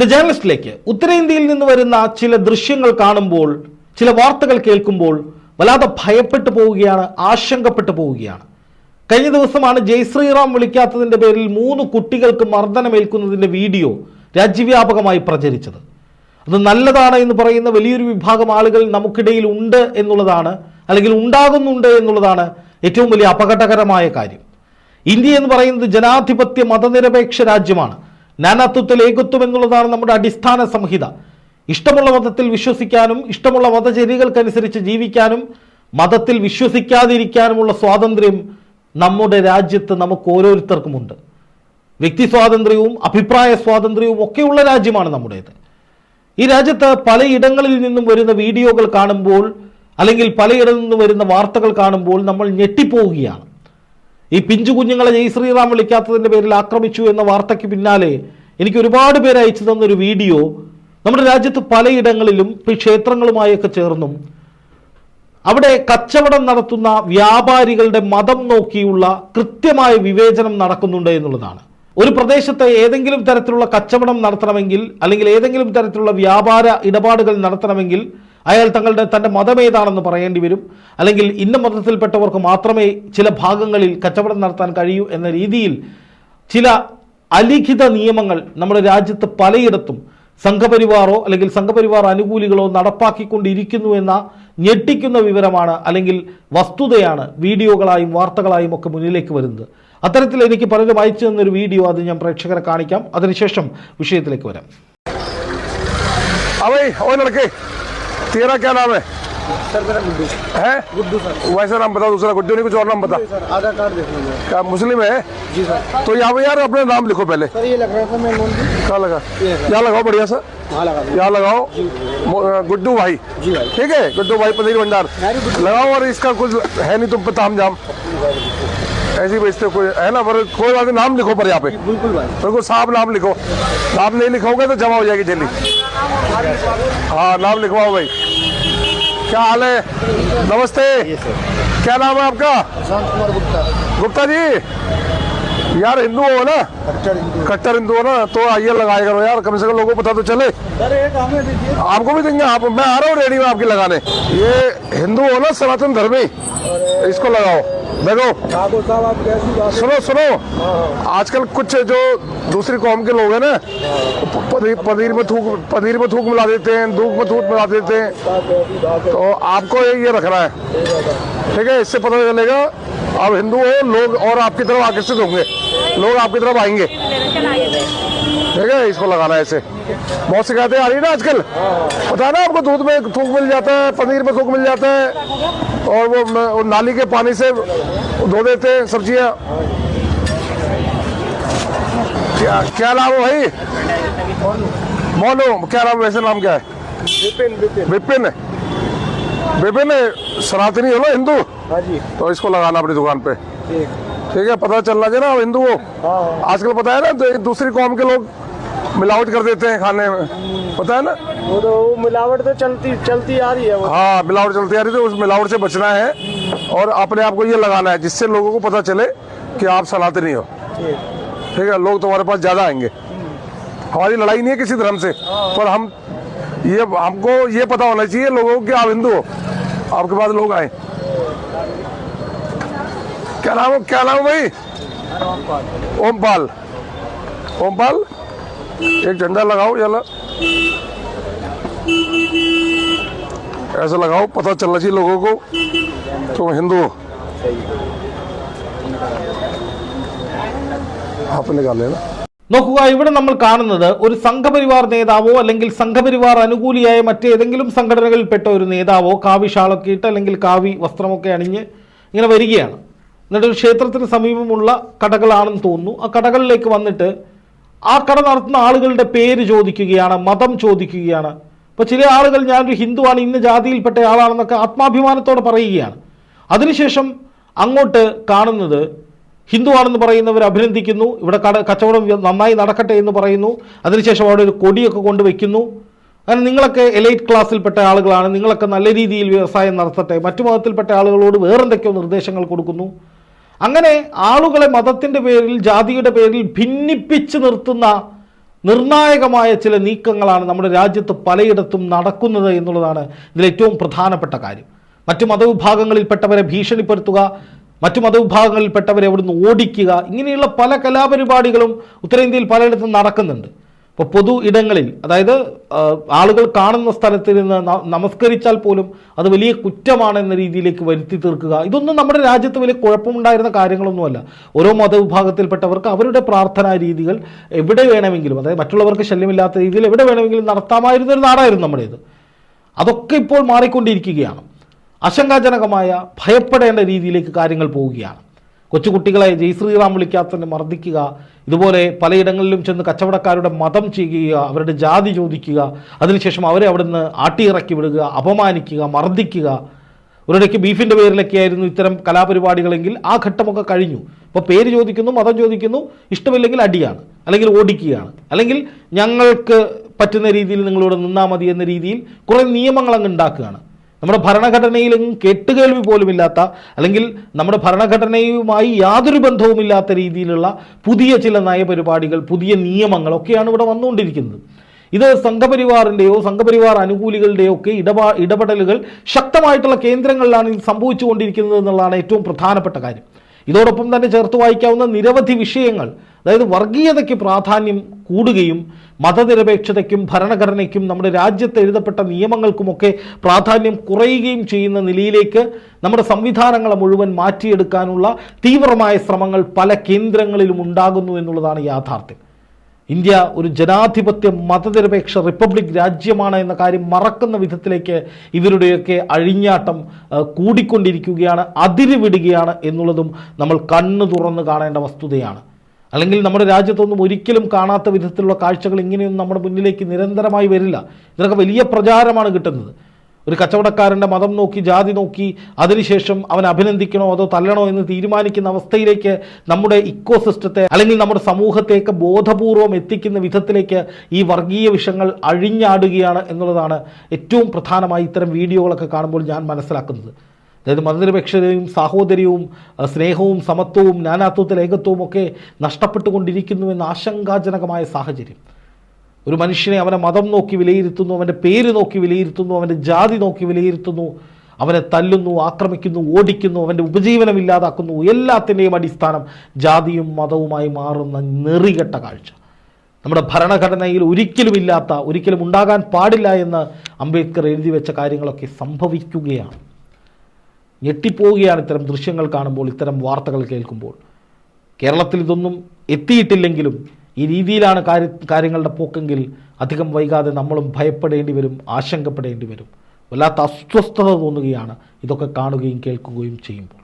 The ജേർണലിസ്റ്റിലേക്ക് ഉത്തരേന്ത്യയിൽ നിന്ന് വരുന്ന ചില ദൃശ്യങ്ങൾ കാണുമ്പോൾ ചില വാർത്തകൾ കേൾക്കുമ്പോൾ വല്ലാതെ ഭയപ്പെട്ടു പോവുകയാണ് ആശങ്കപ്പെട്ടു പോവുകയാണ്. കഴിഞ്ഞ ദിവസമാണ് ജയ് ശ്രീറാം വിളിക്കാത്തതിന്റെ പേരിൽ മൂന്ന് കുട്ടികൾക്ക് മർദ്ദനമേൽക്കുന്നതിന്റെ വീഡിയോ രാജ്യവ്യാപകമായി പ്രചരിച്ചത്. അത് നല്ലതാണ് എന്ന് പറയുന്ന വലിയൊരു വിഭാഗം ആളുകൾ നമുക്കിടയിൽ ഉണ്ട് എന്നുള്ളതാണ് അല്ലെങ്കിൽ ഉണ്ടാകുന്നുണ്ട് എന്നുള്ളതാണ് ഏറ്റവും വലിയ അപകടകരമായ കാര്യം. ഇന്ത്യ എന്ന് പറയുന്നത് ജനാധിപത്യ മതനിരപേക്ഷ രാജ്യമാണ്. നാനാത്വത്തിൽ ഏകത്വം എന്നുള്ളതാണ് നമ്മുടെ അടിസ്ഥാന സംഹിത. ഇഷ്ടമുള്ള മതത്തിൽ വിശ്വസിക്കാനും ഇഷ്ടമുള്ള മതചര്യകൾക്കനുസരിച്ച് ജീവിക്കാനും മതത്തിൽ വിശ്വസിക്കാതിരിക്കാനുമുള്ള സ്വാതന്ത്ര്യം നമ്മുടെ രാജ്യത്ത് നമുക്ക് ഓരോരുത്തർക്കുമുണ്ട്. വ്യക്തി സ്വാതന്ത്ര്യവും അഭിപ്രായ സ്വാതന്ത്ര്യവും ഒക്കെയുള്ള രാജ്യമാണ് നമ്മുടേത്. ഈ രാജ്യത്ത് പലയിടങ്ങളിൽ നിന്നും വരുന്ന വീഡിയോകൾ കാണുമ്പോൾ അല്ലെങ്കിൽ പലയിടത്തു നിന്നും വരുന്ന വാർത്തകൾ കാണുമ്പോൾ നമ്മൾ ഞെട്ടിപ്പോവുകയാണ്. ഈ പിഞ്ചു കുഞ്ഞുങ്ങളെ ജയ് ശ്രീറാം വിളിക്കാത്തതിന്റെ പേരിൽ ആക്രമിച്ചു എന്ന വാർത്തയ്ക്ക് പിന്നാലെ എനിക്ക് ഒരുപാട് പേര് അയച്ചു തന്നൊരു വീഡിയോ നമ്മുടെ രാജ്യത്ത് പലയിടങ്ങളിലും ക്ഷേത്രങ്ങളുമായൊക്കെ ചേർന്നും അവിടെ കച്ചവടം നടത്തുന്ന വ്യാപാരികളുടെ മതം നോക്കിയുള്ള കൃത്യമായ വിവേചനം നടക്കുന്നുണ്ട് എന്നുള്ളതാണ്. ഒരു പ്രദേശത്തെ ഏതെങ്കിലും തരത്തിലുള്ള കച്ചവടം നടത്തണമെങ്കിൽ അല്ലെങ്കിൽ ഏതെങ്കിലും തരത്തിലുള്ള വ്യാപാര ഇടപാടുകൾ നടത്തണമെങ്കിൽ അയാൾ തങ്ങളുടെ തന്റെ മതമേതാണെന്ന് പറയേണ്ടി വരും. അല്ലെങ്കിൽ ഇന്ന മതത്തിൽപ്പെട്ടവർക്ക് മാത്രമേ ചില ഭാഗങ്ങളിൽ കച്ചവടം നടത്താൻ കഴിയൂ എന്ന രീതിയിൽ ചില അലിഖിത നിയമങ്ങൾ നമ്മുടെ രാജ്യത്ത് പലയിടത്തും സംഘപരിവാറോ അല്ലെങ്കിൽ സംഘപരിവാർ അനുകൂലികളോ നടപ്പാക്കിക്കൊണ്ടിരിക്കുന്നു എന്ന ഞെട്ടിക്കുന്ന വിവരമാണ് അല്ലെങ്കിൽ വസ്തുതയാണ് വീഡിയോകളായും വാർത്തകളായും ഒക്കെ മുന്നിലേക്ക് വരുന്നത്. അത്തരത്തിൽ എനിക്ക് പലരും അയച്ചു തന്നൊരു വീഡിയോ അത് ഞാൻ പ്രേക്ഷകരെ കാണിക്കാം. അതിനുശേഷം വിഷയത്തിലേക്ക് വരാം. तेरा क्या नाम है? सर मेरा गुड्डू। है? गुड्डू सर। वैसा नाम बता दूसरा गुड्डू नहीं कुछ और नाम बता। सर आधार कार्ड देख लीजिए क्या मुस्लिम है? जी सर। तो यहाँ पे यार अपने नाम लिखो पहले। सर ये लग रहा था मैं कहाँ लगा? ये। यहाँ लगाओ बढ़िया सा लगा दिया यहाँ लगाओ। गुड्डू भाई। जी भाई। ठीक है गुड्डू भाई पनीर भंडार। लगाओ और इसका कुछ है नहीं तुम पे ताम जाम ऐसे बेचते कोई है ना पर कोई बात नाम लिखो पर यहाँ पे। बिल्कुल भाई। बिल्कुल साफ़ नाम लिखो। नाम नहीं लिखोगे तो जमा हो जाएगी जल्दी। हाँ नाम लिखवाओ भाई। क्या हाल है? नमस्ते। क्या नाम है आपका? प्रशांत कुमार गुप्ता। गुप्ता जी यार हिंदू हो ना? कट्टर हिंदू हो। ना तो आइए लगाया करो यार कम से कम लोगों को पता तो चले। आपको भी देंगे आप मैं आ रहा हूँ रेडी में आपके लगाने। ये हिंदू हो ना सनातन धर्मी? इसको लगाओ। देखो साहब आप कैसी बात सुनो सुनो। आजकल कुछ जो दूसरी कौम के लोग हैं ना पनीर पनीर में थूक पनीर में थूक मिला देते हैं दूध में थूक मिला देते हैं। तो आपको ये ये रखना है। ठीक है इससे पता चलेगा आप हिंदू हो लोग और आपकी तरफ़ आकर्षित होंगे। लोग आपकी तरफ़ आएँगे। ठीक है इसको लगाना है ऐसे बहुत शिकायतें आ रही है ना आजकल? पता है ना आपको दूध में थूक मिल जाता है पनीर में थूक मिल जाता है और वो वो नाली के पानी से धो देते हैं सब्ज़ियाँ। क्या क्या नाम है भाई? मोनू क्या नाम वैसे नाम क्या है? विपिन विपिन। सनातनी हो ना हिंदू? हाँ जी। तो इसको लगाना अपनी दुकान पे। ठीक। है पता चलना चाहिए ना हिंदू हो। हाँ आजकल पता है ना तो दूसरी कौम के लोग मिलावट कर देते हैं खाने में। पता है ना? वो तो वो मिलावट तो चलती चलती आ रही है वो। हाँ मिलावट चलती आ रही है तो उस मिलावट से बचना है और अपने आप को ये लगाना है जिससे लोगों को पता चले कि आप सलाते नहीं हो। ठीक है लोग तुम्हारे पास ज़्यादा आएँगे। हमारी लड़ाई नहीं है किसी धर्म से पर हम ये हमको ये पता होना चाहिए लोगों को कि आप हिंदू हो। आपके पास लोग आए। क्या नाम क्या नाम भाई? ओमपाल। ओमपाल? एक झंडा लगाओ ये ला ऐसा लगाओ पता चलना चाहिए लोगों को तुम हिंदू हो आप निकाल लेना നോക്കുക ഇവിടെ നമ്മൾ കാണുന്നത് ഒരു സംഘപരിവാർ നേതാവോ അല്ലെങ്കിൽ സംഘപരിവാർ അനുകൂലിയായ മറ്റേതെങ്കിലും സംഘടനകളിൽപ്പെട്ട ഒരു നേതാവോ കാവി ഷാളൊക്കെ ഇട്ട് അല്ലെങ്കിൽ കാവി വസ്ത്രമൊക്കെ അണിഞ്ഞ് ഇങ്ങനെ വരികയാണ് എന്നിട്ട് ഒരു ക്ഷേത്രത്തിന് സമീപമുള്ള കടകളാണെന്ന് തോന്നുന്നു ആ കടകളിലേക്ക് വന്നിട്ട് ആ കട നടത്തുന്ന ആളുകളുടെ പേര് ചോദിക്കുകയാണ് മതം ചോദിക്കുകയാണ്. ഇപ്പോൾ ചില ആളുകൾ ഞാനൊരു ഹിന്ദുവാണ് ഇന്ന ജാതിയിൽപ്പെട്ട ആളാണെന്നൊക്കെ ആത്മാഭിമാനത്തോടെ പറയുകയാണ്. അതിനുശേഷം അങ്ങോട്ട് കാണുന്നത് ഹിന്ദുവാണെന്ന് പറയുന്നവർ അഭിനന്ദിക്കുന്നു ഇവിടെ കട കച്ചവടം നന്നായി നടക്കട്ടെ എന്ന് പറയുന്നു അതിനുശേഷം അവിടെ ഒരു കൊടിയൊക്കെ കൊണ്ടുവയ്ക്കുന്നു. അങ്ങനെ നിങ്ങളൊക്കെ എലൈറ്റ് ക്ലാസ്സിൽപ്പെട്ട ആളുകളാണ് നിങ്ങളൊക്കെ നല്ല രീതിയിൽ വ്യവസായം നടത്തട്ടെ മറ്റു മതത്തിൽപ്പെട്ട ആളുകളോട് വേറെന്തൊക്കെയോ നിർദ്ദേശങ്ങൾ കൊടുക്കുന്നു. അങ്ങനെ ആളുകളെ മതത്തിന്റെ പേരിൽ ജാതിയുടെ പേരിൽ ഭിന്നിപ്പിച്ച് നിർത്തുന്ന നിർണായകമായ ചില നീക്കങ്ങളാണ് നമ്മുടെ രാജ്യത്ത് പലയിടത്തും നടക്കുന്നത് എന്നുള്ളതാണ് ഇതിൽ ഏറ്റവും പ്രധാനപ്പെട്ട കാര്യം. മറ്റു മതവിഭാഗങ്ങളിൽപ്പെട്ടവരെ ഭീഷണിപ്പെടുത്തുക മറ്റു മതവിഭാഗങ്ങളിൽപ്പെട്ടവരെ അവിടുന്ന് ഓടിക്കുക ഇങ്ങനെയുള്ള പല കലാപരിപാടികളും ഉത്തരേന്ത്യയിൽ പലയിടത്തും നടക്കുന്നുണ്ട്. ഇപ്പോൾ പൊതു ഇടങ്ങളിൽ അതായത് ആളുകൾ കാണുന്ന സ്ഥലത്ത് നിന്ന് നമസ്കരിച്ചാൽ പോലും അത് വലിയ കുറ്റമാണെന്ന രീതിയിലേക്ക് വരുത്തി തീർക്കുക. ഇതൊന്നും നമ്മുടെ രാജ്യത്ത് വലിയ കുഴപ്പമുണ്ടായിരുന്ന കാര്യങ്ങളൊന്നുമല്ല. ഓരോ മതവിഭാഗത്തിൽപ്പെട്ടവർക്ക് അവരുടെ പ്രാർത്ഥനാ രീതികൾ എവിടെ വേണമെങ്കിലും അതായത് മറ്റുള്ളവർക്ക് ശല്യമില്ലാത്ത രീതിയിൽ എവിടെ വേണമെങ്കിലും നടത്താമായിരുന്ന ഒരു നാടായിരുന്നു നമ്മുടേത്. അതൊക്കെ ഇപ്പോൾ മാറിക്കൊണ്ടിരിക്കുകയാണ്. ആശങ്കാജനകമായ ഭയപ്പെടേണ്ട രീതിയിലേക്ക് കാര്യങ്ങൾ പോവുകയാണ്. കൊച്ചുകുട്ടികളെ ജയ് ശ്രീറാം വിളിക്കാത്തതിന് മർദ്ദിക്കുക ഇതുപോലെ പലയിടങ്ങളിലും ചെന്ന് കച്ചവടക്കാരുടെ മതം ചെയ്യുക അവരുടെ ജാതി ചോദിക്കുക അതിനുശേഷം അവരെ അവിടുന്ന് ആട്ടിയിറക്കി വിടുക അപമാനിക്കുക മർദ്ദിക്കുക. ഒരിടയ്ക്ക് ബീഫിന്റെ പേരിലൊക്കെ ആയിരുന്നു ഇത്തരം കലാപരിപാടികളെങ്കിൽ ആ ഘട്ടമൊക്കെ കഴിഞ്ഞു. ഇപ്പോൾ പേര് ചോദിക്കുന്നു മതം ചോദിക്കുന്നു ഇഷ്ടമില്ലെങ്കിൽ അടിയാണ് അല്ലെങ്കിൽ ഓടിക്കുകയാണ്. അല്ലെങ്കിൽ ഞങ്ങൾക്ക് പറ്റുന്ന രീതിയിൽ നിങ്ങളോട് നിന്നാൽ മതി എന്ന രീതിയിൽ കുറേ നിയമങ്ങൾ അങ്ങ് ഉണ്ടാക്കുകയാണ്. നമ്മുടെ ഭരണഘടനയിലും കേട്ടുകേൾവി പോലുമില്ലാത്ത അല്ലെങ്കിൽ നമ്മുടെ ഭരണഘടനയുമായി യാതൊരു ബന്ധവുമില്ലാത്ത രീതിയിലുള്ള പുതിയ ചില നയപരിപാടികൾ പുതിയ നിയമങ്ങളൊക്കെയാണ് ഇവിടെ വന്നുകൊണ്ടിരിക്കുന്നത്. ഇത് സംഘപരിവാറിന്റെയോ സംഘപരിവാർ അനുകൂലികളുടെയോ ഒക്കെ ഇടപാ ഇടപെടലുകൾ ശക്തമായിട്ടുള്ള കേന്ദ്രങ്ങളിലാണ് സംഭവിച്ചുകൊണ്ടിരിക്കുന്നത് എന്നുള്ളതാണ് ഏറ്റവും പ്രധാനപ്പെട്ട കാര്യം. ഇതോടൊപ്പം തന്നെ ചേർത്ത് വായിക്കാവുന്ന നിരവധി വിഷയങ്ങൾ അതായത് വർഗീയതയ്ക്ക് പ്രാധാന്യം കൂടുകയും മതനിരപേക്ഷതയ്ക്കും ഭരണഘടനയ്ക്കും നമ്മുടെ രാജ്യത്ത് എഴുതപ്പെട്ട നിയമങ്ങൾക്കുമൊക്കെ പ്രാധാന്യം കുറയുകയും ചെയ്യുന്ന നിലയിലേക്ക് നമ്മുടെ സംവിധാനങ്ങളെ മുഴുവൻ മാറ്റിയെടുക്കാനുള്ള തീവ്രമായ ശ്രമങ്ങൾ പല കേന്ദ്രങ്ങളിലും ഉണ്ടാകുന്നു എന്നുള്ളതാണ് യാഥാർത്ഥ്യം. ഇന്ത്യ ഒരു ജനാധിപത്യ മതനിരപേക്ഷ റിപ്പബ്ലിക് രാജ്യമാണ് എന്ന കാര്യം മറക്കുന്ന വിധത്തിലേക്ക് ഇവരുടെയൊക്കെ അഴിഞ്ഞാട്ടം കൂടിക്കൊണ്ടിരിക്കുകയാണ് അതിരുവിടുകയാണ് എന്നുള്ളതും നമ്മൾ കണ്ണു തുറന്ന് കാണേണ്ട വസ്തുതയാണ്. അല്ലെങ്കിൽ നമ്മുടെ രാജ്യത്തൊന്നും ഒരിക്കലും കാണാത്ത വിധത്തിലുള്ള കാഴ്ചകൾ ഇങ്ങനെയൊന്നും നമ്മുടെ മുന്നിലേക്ക് നിരന്തരമായി വരില്ല. ഇതിനൊക്കെ വലിയ പ്രചാരമാണ് കിട്ടുന്നത്. ഒരു കച്ചവടക്കാരന്റെ മതം നോക്കി ജാതി നോക്കി അതിനുശേഷം അവൻ അഭിനന്ദിക്കണോ അതോ തല്ലണോ എന്ന് തീരുമാനിക്കുന്ന അവസ്ഥയിലേക്ക് നമ്മുടെ ഇക്കോ സിസ്റ്റത്തെ അല്ലെങ്കിൽ നമ്മുടെ സമൂഹത്തെയൊക്കെ ബോധപൂർവം എത്തിക്കുന്ന വിധത്തിലേക്ക് ഈ വർഗീയ വിഷയങ്ങൾ അഴിഞ്ഞാടുകയാണ് എന്നുള്ളതാണ് ഏറ്റവും പ്രധാനമായി ഇത്തരം വീഡിയോകളൊക്കെ കാണുമ്പോൾ ഞാൻ മനസ്സിലാക്കുന്നത്. അതായത് മതനിരപേക്ഷതയും സാഹോദര്യവും സ്നേഹവും സമത്വവും നാനാത്വത്തിൽ ഏകത്വവും ഒക്കെ നഷ്ടപ്പെട്ടുകൊണ്ടിരിക്കുന്നു എന്ന ആശങ്കാജനകമായ സാഹചര്യം. ഒരു മനുഷ്യനെ അവനെ മതം നോക്കി വിലയിരുത്തുന്നു അവന്റെ പേര് നോക്കി വിലയിരുത്തുന്നു അവന്റെ ജാതി നോക്കി വിലയിരുത്തുന്നു അവനെ തല്ലുന്നു ആക്രമിക്കുന്നു ഓടിക്കുന്നു അവന്റെ ഉപജീവനം ഇല്ലാതാക്കുന്നു എല്ലാത്തിന്റെയും അടിസ്ഥാനം ജാതിയും മതവുമായി മാറുന്ന നെറികെട്ട കാഴ്ച. നമ്മുടെ ഭരണഘടനയിൽ ഒരിക്കലും ഇല്ലാത്ത ഒരിക്കലും ഉണ്ടാകാൻ പാടില്ല എന്ന് അംബേദ്കർ എഴുതി വെച്ച കാര്യങ്ങളൊക്കെ സംഭവിക്കുകയാണ്. ഞെട്ടിപ്പോവുകയാണ് ഇത്തരം ദൃശ്യങ്ങൾ കാണുമ്പോൾ ഇത്തരം വാർത്തകൾ കേൾക്കുമ്പോൾ. കേരളത്തിൽ ഇതൊന്നും എത്തിയിട്ടില്ലെങ്കിലും ഈ രീതിയിലാണ് കാര്യ കാര്യങ്ങളുടെ പോക്കെങ്കിൽ അധികം വൈകാതെ നമ്മളും ഭയപ്പെടേണ്ടി വരും ആശങ്കപ്പെടേണ്ടി വരും. വല്ലാത്ത അസ്വസ്ഥത തോന്നുകയാണ് ഇതൊക്കെ കാണുകയും കേൾക്കുകയും ചെയ്യുമ്പോൾ.